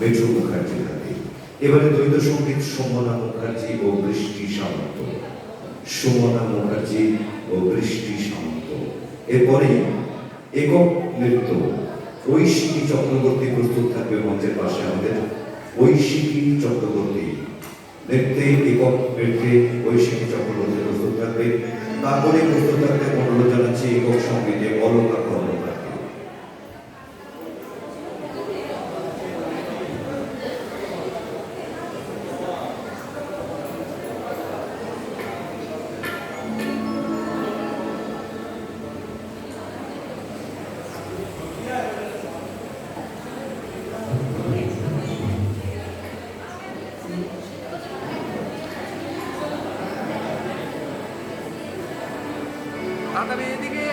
মেঠু মুখার্জি হাতে এবারে দ্বৈত সংগীত সুমনা মুখার্জি ও বৃষ্টি সামন্ত। সুমনা মুখার্জি ও বৃষ্টি সামন্ত। এরপরে একক নৃত্য। ঐশিকী চক্রবর্তী প্রস্তুত থাকবে মঞ্চের পাশে আমাদের। ঐশিকী চক্রবর্তী নৃত্যে একক নৃত্যে ঐশিকী চক্রবর্তী প্রস্তুত থাকবে। তারপরে প্রস্তুত থাকতে অনুরোধ জানাচ্ছি একক সঙ্গীতে অলকা কর্মকার তাড়াতাড়ি এদিকে।